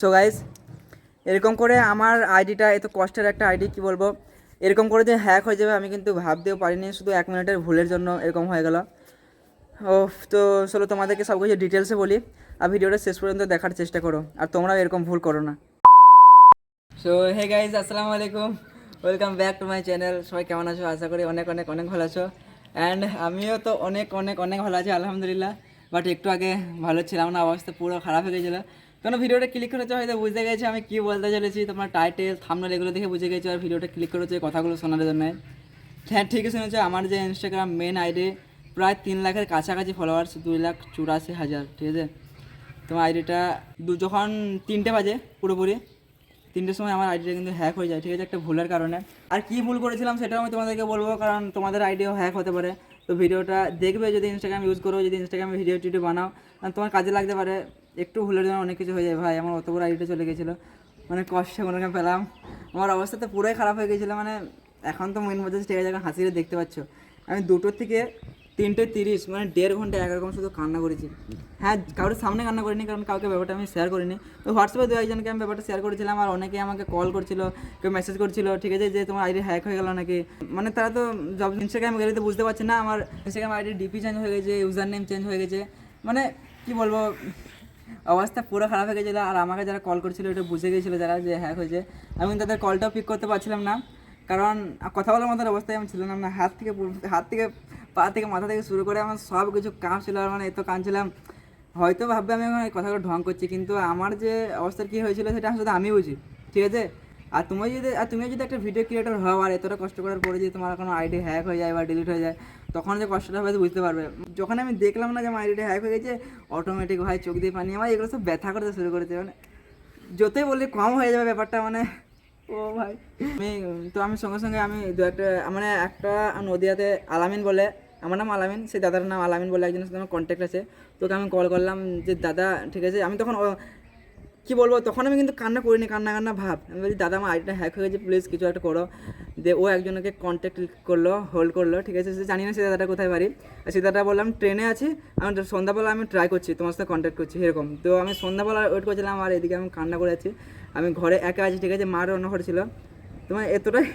So guys এরকম করে আমার আইডিটা, এত কষ্টের একটা আইডি, কি বলব? এরকম করে যে হ্যাক হয়ে যাবে, আমি কিন্তু ভাবতেও পারিনি, শুধু এক মিনিটের ভুলের জন্য এরকম হয়ে গেল। ও তো চলো তোমাদেরকে সব কিছু ডিটেলসে বলি, আর ভিডিওটা শেষ পর্যন্ত দেখার চেষ্টা করো, আর তোমরাও এরকম ভুল করো না। সো হে গাইজ আসসালামু আলাইকুম। Welcome back to my channel সবাই কেমন আছো? আশা করি অনেক অনেক অনেক ভালো আছো। অ্যান্ড আমিও তো অনেক অনেক অনেক ভালো আছি, আলহামদুলিল্লাহ। বাট একটু আগে ভালো ছিলাম না, অবস্থা পুরো খারাপ হয়ে গেছিল। কেন ভিডিওটা ক্লিক করেছ? হয়তো বুঝতে গেছে আমি কী বলতে চলেছি। তোমার টাইটেল থামনেল এগুলো দেখে বুঝে গেছো আর ভিডিওটা ক্লিক করেছে কথাগুলো শোনার জন্য। হ্যাঁ ঠিকই শুনেছো। আমার যে ইনস্টাগ্রাম মেন আইডি প্রায় তিন লাখের কাছাকাছি ফলোয়ার্স দুই লাখ চুরাশি হাজার, ঠিক আছে? তোমার আইডিটা দু যখন তিনটে বাজে পুরোপুরি, তিনটের সময় আমার আইডিটা কিন্তু হ্যাক হয়ে যায়, ঠিক আছে? একটা ভুলের কারণে। আর কি ভুল করেছিলাম সেটাও আমি তোমাদেরকে বলব, কারণ তোমাদের আইডিও হ্যাক হতে পারে। তো ভিডিওটা দেখবে যদি ইনস্টাগ্রাম ইউজ করো, যদি ইনস্টাগ্রামে ভিডিও টিডিও বানাও তোমার কাজে লাগতে পারে। একটু ভুলের জন্য অনেক কিছু হয়ে যায়। ভাই, আমার অত বড় আইডিটা চলে গেছিল। মানে কষ্টে কোনো পেলাম। আমার অবস্থা তো পুরোই খারাপ হয়ে গেছিল। মানে এখন তো মেন মধ্যে ঠিক আছে এখন হাসিরে দেখতে পাচ্ছ, আমি দুটোর থেকে তিনটে তিরিশ মানে দেড় ঘণ্টা একরকম শুধু কান্না করেছি। হ্যাঁ কারোর সামনে কান্না করিনি, কারণ কাউকে ব্যাপারটা আমি শেয়ার করিনি। তো হোয়াটসঅ্যাপে দু একজনকে আমি ব্যাপারটা শেয়ার করেছিলাম আর অনেকে আমাকে কল করছিল, কেউ মেসেজ করছিল, ঠিক আছে, যে তোমার আইডি হ্যাক হয়ে গেল নাকি? মানে তারা তো জব ইনস্টাগ্রাম গেলে তো বুঝতে পারছে না, আমার ইনস্টাগ্রাম আইডি ডিপি চেঞ্জ হয়ে গেছে ইউজার নেম চেঞ্জ হয়ে গেছে। মানে কি বলব অবস্থা পুরো খারাপ হয়ে গেছিল আর আমাকে যারা কল করেছিল এটা বুঝে গেছিল যারা যে হ্যাক হয়েছে। আমি তাদের কলটাও পিক করতে পারছিলাম না। কারণ কথা বলার মতো অবস্থায় আমি ছিলাম না, হাত থেকে হাত থেকে, পা থেকে, মাথা থেকে শুরু করে আমার সব কিছু কাঁপছিল আর মানে এত কাঁদছিলাম। হয়তো ভাববে আমি এখন কথাগুলো ঢং করছি, কিন্তু আমার যে অবস্থার কী হয়েছিল সেটা শুধু আমি বুঝি, ঠিক আছে? আর তুমি যদি, আর তুমি যদি একটা ভিডিও ক্রিয়েটর হও আর এতটা কষ্ট করার পরে যদি তোমার কোনো আইডি হ্যাক হয়ে যায় বা ডিলিট হয়ে যায়, তখন যে কষ্টটা হবে বুঝতে পারবে। যখন আমি দেখলাম না যে আমার আইডিটা হ্যাক হয়ে গেছে অটোমেটিক ভাই চোখ দিয়ে পানি, আমার এগুলো সব ব্যথা করতে শুরু করেছে। মানে যতই বললে কম হয়ে যাবে ব্যাপারটা মানে ও ভাই। আমি, তো আমি সঙ্গে সঙ্গে আমি দু একটা মানে একটা নদিয়াতে আলামিন বলে, আমার নাম আলামিন, সেই দাদার নাম আলামিন বলে একজনের সাথে আমার কন্ট্যাক্ট আছে। তোকে আমি কল করলাম যে, দাদা, ঠিক আছে? আমি তখন কি বলব, তখন আমি কিন্তু কান্না করিনি, কান্না কান্না ভাব। আমি বলছি, দাদা, আমার আইডিটা হ্যাক হয়ে গেছে প্লিজ কিছু একটা করো। যে ও একজনকে কন্ট্যাক্ট করল হোল্ড করল, ঠিক আছে? সে জানি না সে দাদাটা কোথায় বাড়ি। আর সে দাদা বললাম, ট্রেনে আছি, আমি সন্ধ্যাবেলা আমি ট্রাই করছি, তোমার সাথে কন্ট্যাক্ট করছি। এরকম। তো আমি সন্ধ্যাবেলা ওয়েট করছিলাম, আর এদিকে আমি কান্না করে আছি। আমি ঘরে একা আছি, ঠিক আছে? মার অন্য ঘরে ছিল। তোমার এতটাই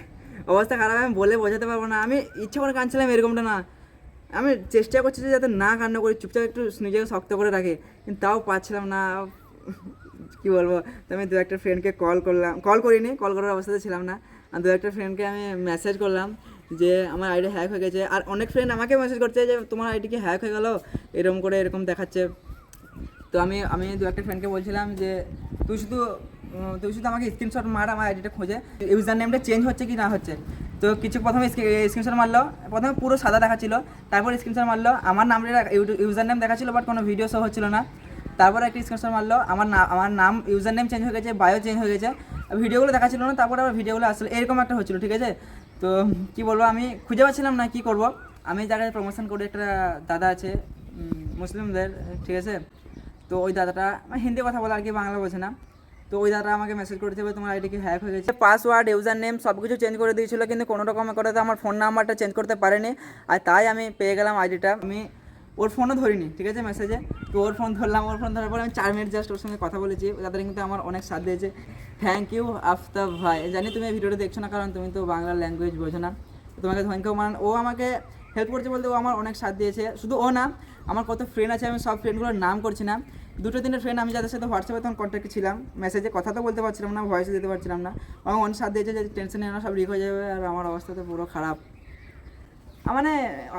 অবস্থা খারাপ, আমি বলে বোঝাতে পারব না। আমি ইচ্ছা করে কাঁদছিলাম এরকমটা না। আমি চেষ্টা করছি যে যাতে না কান্না করি, চুপচাপ একটু নিজেকে শক্ত করে রাখি, কিন্তু তাও পাচ্ছিলাম না। কি বলব, আমি দু একটা ফ্রেন্ডকে কল করলাম। কল করিনি কল করার অবস্থাতে ছিলাম না। দু একটা ফ্রেন্ডকে আমি মেসেজ করলাম যে, আমার আইডি হ্যাক হয়ে গেছে। আর অনেক ফ্রেন্ড আমাকে মেসেজ করছে যে, তোমার আইডি কি হ্যাক হয়ে গেলো? এরকম করে এরকম দেখাচ্ছে। তো আমি আমি দু একটা ফ্রেন্ডকে বলছিলাম যে, তুই শুধু তুই শুধু আমাকে স্ক্রিনশট মার, আমার আইডিটা খোঁজে। ইউজার নেমটা চেঞ্জ হচ্ছে কি না হচ্ছে? তো কিছু প্রথমে স্ক্রিনশট মারলো। প্রথমে পুরো সাদা দেখাচ্ছিল, তারপর স্ক্রিনশট মারলো। আমার নামটা ইউজার নেম দেখাচ্ছিল বাট কোনো ভিডিও শো হচ্ছিল না। তারপর একটা স্ক্রিনশট মারলো, আমার নাম আমার নাম ইউজার নেম চেঞ্জ হয়ে গেছে বায়ো চেঞ্জ হয়ে গেছে। ভিডিওগুলো দেখাচ্ছিল না, তারপর আবার ভিডিওগুলো আসলে, এরকম একটা হচ্ছিল, ঠিক আছে? তো কি বলব, আমি খুঁজে পাচ্ছিলাম না কি করব। আমি যারা প্রমোশন করে, একটা দাদা আছে মুসলিমদের, ঠিক আছে? তো ওই দাদাটা মানে হিন্দি কথা বলে আর কি, বাংলা বলছে না। তো ওই দাদা আমাকে মেসেজ করেছে ভাই তোমার আইডি কি হ্যাক হয়ে গেছে। পাসওয়ার্ড ইউজার নেম সব কিছু চেঞ্জ করে দিয়েছিল, কিন্তু কোনো রকম করে তো আমার ফোন নাম্বারটা চেঞ্জ করতে পারেনি। আর তাই আমি পেয়ে গেলাম আইডিটা আমি ওর ফোনও ধরিনি, ঠিক আছে মেসেজে তো ওর ফোন ধরলাম, ওর ফোন ধরার পরে আমি চার মিনিট জাস্ট ওর সঙ্গে কথা বলেছি। তাদের কিন্তু আমার অনেক সাথ দিয়েছে। থ্যাংক ইউ আফতাব ভাই। জানি তুমি ভিডিওটা দেখছ না, কারণ তুমি তো বাংলা ল্যাঙ্গুয়েজ বোঝো না। তোমাকে থ্যাংক ইউ মান ও আমাকে হেল্প করছে বলতে ও আমার অনেক সাথ দিয়েছে। শুধু ও না, আমার কত ফ্রেন্ড আছে, আমি সব ফ্রেন্ডগুলোর নাম করছি না। দুটো তিনটে ফ্রেন্ড আমি যাদের সাথে হোয়াটসঅ্যাপে তখন কন্ট্যাক্টে ছিলাম। মেসেজে কথা তো বলতে পারছিলাম না ভয়েসে দিতে পারছিলাম না। আমার অনেক সাথ দিয়েছে যে টেনশন নিয়ে না, সব রিক হয়ে যাবে আর আমার অবস্থা তো পুরো খারাপ। মানে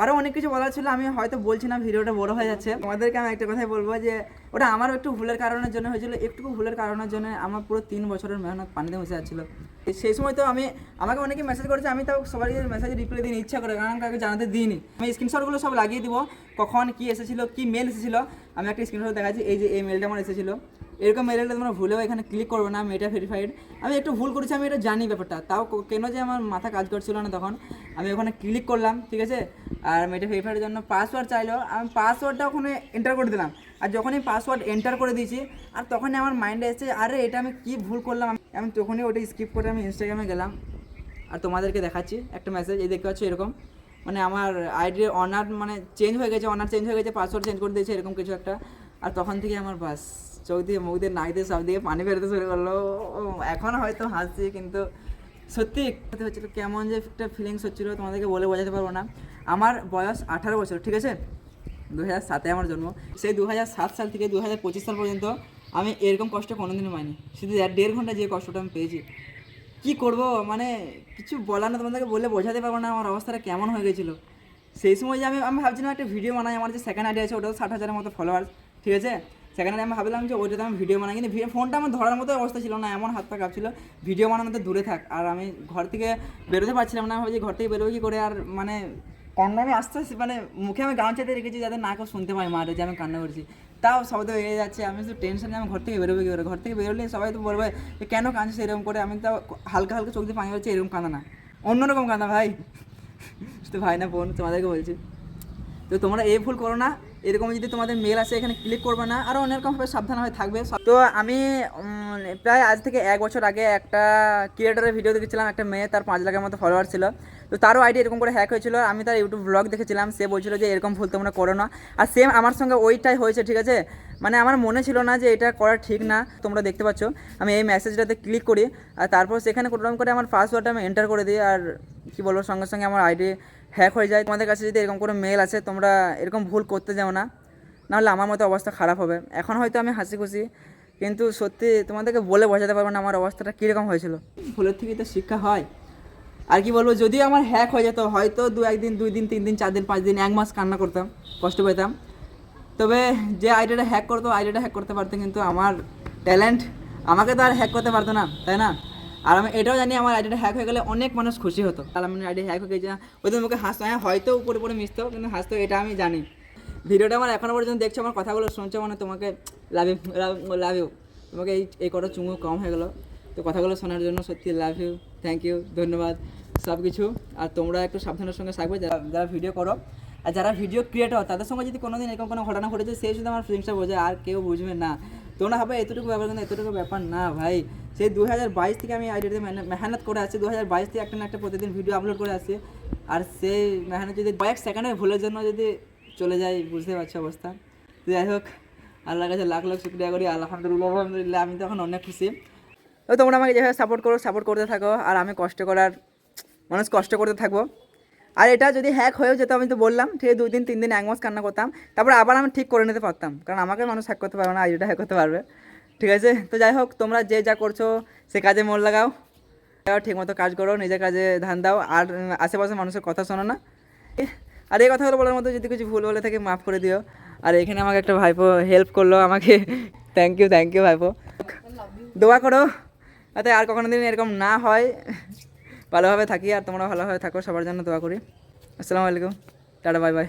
আরও অনেক কিছু বলার ছিল, আমি হয়তো বলছি না ভিডিওটা বড় হয়ে যাচ্ছে। তোমাদেরকে আমি একটা কথাই বলব যে, ওটা আমার একটু ভুলের কারণের জন্য হয়েছিল একটু ভুলের কারণের জন্য আমার পুরো তিন বছরের মেহনত পানিতে মিশে যাচ্ছিল। সেই সময় তো আমি, আমাকে অনেকে মেসেজ করেছে, আমি তাও সবাই মেসেজে রিপ্লাই দিন ইচ্ছা করে, কারণ কাউকে জানাতে দিইনি। আমি স্ক্রিনশটগুলো সব লাগিয়ে দিব, কখন কি এসেছিল, কি মেল এসেছিল, আমি একটা স্ক্রিনশট দেখাচ্ছি, এই যে এই মেলটা আমার এসেছিল। এরকম মেলে তোমরা ভুলেও এখানে ক্লিক করবে না, আমি এটা ভেরিফাইড আমি একটু ভুল করেছি, আমি এটা জানি ব্যাপারটা। তাও কেন যে আমার মাথা কাজ করছিল না তখন? আমি ওখানে ক্লিক করলাম, ঠিক আছে? আর আমি এটা ভেরিফাইডের জন্য পাসওয়ার্ড চাইলো। আমি পাসওয়ার্ডটা ওখানে এন্টার করে দিলাম। আর যখনই পাসওয়ার্ড এন্টার করে দিয়েছি, আর তখনই আমার মাইন্ডে এসেছে, আরে, এটা আমি কি ভুল করলাম? আমি- তখনই ওটা স্কিপ করে আমি ইনস্টাগ্রামে গেলাম। আর তোমাদেরকে দেখাচ্ছি, একটা মেসেজ এই দেখতে পাচ্ছ এরকম? মানে আমার আইডির অনার মানে চেঞ্জ হয়ে গেছে অনার চেঞ্জ হয়ে গেছে পাসওয়ার্ড চেঞ্জ করে দিয়েছে, এরকম কিছু একটা। আর তখন থেকে আমার বাস। চোখ দিয়ে মুখ দিয়ে নাক দিয়ে সব দিয়ে পানি বেরোতে শুরু করল। এখন হয়তো হাসছি, কিন্তু সত্যি হতে হচ্ছিল কেমন যে একটা ফিলিংস হচ্ছিল, তোমাদেরকে বলে বোঝাতে পারব না। আমার বয়স আঠারো বছর, ঠিক আছে? দু হাজার সাতে আমার জন্ম। সেই দু হাজার সাত সাল থেকে দু হাজার পঁচিশ সাল পর্যন্ত আমি এরকম কষ্ট কোনোদিনও পাইনি। শুধু দেড় ঘণ্টা যে কষ্টটা আমি পেয়েছি। কি করব? মানে কিছু বলার না, তোমাদেরকে বলে বোঝাতে পারব না আমার অবস্থাটা কেমন হয়ে গেছিল। সেই সময় যে আমি আমি ভাবছিলাম একটা ভিডিও বানাই, আমার যে সেকেন্ড আইডিয়া আছে, ওটাও ষাট হাজারের মতো ফলোয়ার্স ঠিক আছে? আইডি আমি ভাবলাম যে ওইটাতে আমি ভিডিও বানাই, কিন্তু ভিডিও ফোনটা আমার ধরার মতো অবস্থা ছিল না, এমন হাত পা কাঁপছিল। ভিডিও বানানো তো দূরে থাক, আর আমি ঘর থেকে বেরোতে পারছিলাম না ভাবছি ঘর থেকে বেরোবো কি করে, আর মানে কান্না আমি আস্তে আস্তে মানে মুখে আমি গামছাতে রেখেছি যাতে না কেউ শুনতে পায় মারে যে আমি কান্না করছি। তাও শব্দ হয়ে যাচ্ছে, আমি শুধু টেনশনে আমি ঘর থেকে বেরোবো কি করে? ঘর থেকে বেরোলে সবাই তো বলবে যে কেন কাঁদছিস এরকম করে, আমি তো হালকা হালকা চোখ দিয়ে পানি হচ্ছে এরকম কাঁদা না। অন্যরকম কাঁদা ভাই। শুধু ভাই না বোন তোমাদেরকে বলছি। তো তোমরা এই ভুল করো না। এরকম যদি তোমাদের মেল আসে, এখানে ক্লিক করবে না। আরও অনেকরকমভাবে সাবধান হয়ে থাকবে। তো আমি প্রায় আজ থেকে এক বছর আগে একটা ক্রিয়েটারের ভিডিও দেখেছিলাম। একটা মেয়ে, তার পাঁচ লাখের মতো ফলোয়ার ছিল। তো তারও আইডি এরকম করে হ্যাক হয়েছিল। আমি তার ইউটিউব ব্লগ দেখেছিলাম। সে বলছিল যে, এরকম ভুল তোমরা করো না। আর সেম আমার সঙ্গে ওইটাই হয়েছে, ঠিক আছে? মানে আমার মনে ছিল না যে, এটা করা ঠিক না। তোমরা দেখতে পাচ্ছ। আমি এই মেসেজটাতে ক্লিক করি। আর তারপর সেখানে কোনোরকম করে আমার পাসওয়ার্ডটা আমি এন্টার করে দিই। আর কী বলব, সঙ্গে সঙ্গে আমার আইডি হ্যাক হয়ে যায়। তোমাদের কাছে যদি এরকম কোনো মেল আছে, তোমরা এরকম ভুল করতে যাও না, নাহলে আমার মতো অবস্থা খারাপ হবে। এখন হয়তো আমি হাসি খুশি, কিন্তু সত্যি তোমাদেরকে বলে বোঝাতে পারব না আমার অবস্থাটা কীরকম হয়েছিল। ভুলের থেকেই তো শিক্ষা হয়। আর কি বলব যদি আমার হ্যাক হয়ে যেত, হয়তো দু একদিন, দুই দিন, তিন দিন, চার দিন, পাঁচ দিন, এক মাস কান্না করতাম, কষ্ট পেতাম। তবে যে আইডিয়াটা হ্যাক করতো, আইডিয়াটা হ্যাক করতে পারতো, কিন্তু আমার ট্যালেন্ট আমাকে তো আর হ্যাক করতে পারতো না, তাই না? আর আমি এটাও জানি আমার আইডিটা হ্যাক হয়ে গেলে অনেক মানুষ খুশি হতো। আর আমার আইডি হ্যাক হয়ে গেছে ওদের মুখে হাসতো হ্যাঁ হয়তো উপরে উপরে মিশতো, কিন্তু হাসতো, এটা আমি জানি। ভিডিওটা আমার এখনও পর্যন্ত দেখছ, আমার কথাগুলো শুনছো মানে তোমাকে লাভ ইউ লাভ ইউ তোমাকে এই এই কটা চুমু কম হয়ে গেলো। তো কথাগুলো শোনার জন্য সত্যি লাভ ইউ থ্যাংক ইউ ধন্যবাদ সব কিছু আর তোমরা একটু সাবধানের সঙ্গে থাকবে, যারা যারা ভিডিও করো। আর যারা ভিডিও ক্রিয়েটর তাদের সঙ্গে যদি কোনোদিন এরকম কোনো ঘটনা ঘটেছে সেই শুধু আমার ফিলিংসটা বোঝে, আর কেউ বুঝবে না। তোমরা হবে এতটুকু ব্যাপার কিন্তু এতটুকু ব্যাপার না, ভাই। সেই দু হাজার বাইশ থেকে আমি আইডিয়াতে মেহনত করে আসছি দু হাজার বাইশ থেকে একটা না একটা প্রতিদিন ভিডিও আপলোড করে আসছি আর সেই মেহনত যদি কয়েক সেকেন্ডের ভুলের জন্য যদি চলে যায়, বুঝতে পারছ অবস্থা। তো যাই হোক, আল্লাহর কাছে লাখ লাখ শুক্রিয়া করি, আলহামদুলিল্লাহ আলহামদুলিল্লাহ, আমি তখন অনেক খুশি। তো তোমরা আমাকে যেভাবে সাপোর্ট করো সাপোর্ট করতে থাকো, আর আমি কষ্ট করার, মানুষ কষ্ট করতে থাকব। আর এটা যদি হ্যাক হয়েও যেত, আমি তো বললাম, ঠিক দুই দিন, তিন দিন এক মাস কান্না করতাম। তারপরে আবার আমি ঠিক করে নিতে পারতাম। কারণ আমাকে মানুষ হ্যাক করতে পারবে না আইডিটা হ্যাক করতে পারবে। ঠিক আছে? তো যাই হোক তোমরা যে যা করছ সে কাজে মন লাগাও। ঠিক মতো কাজ করো নিজের কাজে ধান দাও। আর উম, আশেপাশের মানুষের কথা শোনো না। আর এই কথাগুলো বলার মতো যদি কিছু ভুল বলে থাকে মাফ করে দিও। আর এখানে আমাকে একটা ভাইপো হেল্প করল আমাকে। থ্যাংক ইউ থ্যাংক ইউ ভাইপো। দোয়া করো যাতে আর কখনো দিন এরকম না হয়। ভালোভাবে থাকি আর তোমরা ভালোভাবে থাকো সবার জন্য দোয়া করি। আসসালামু আলাইকুম। Tata bye bye.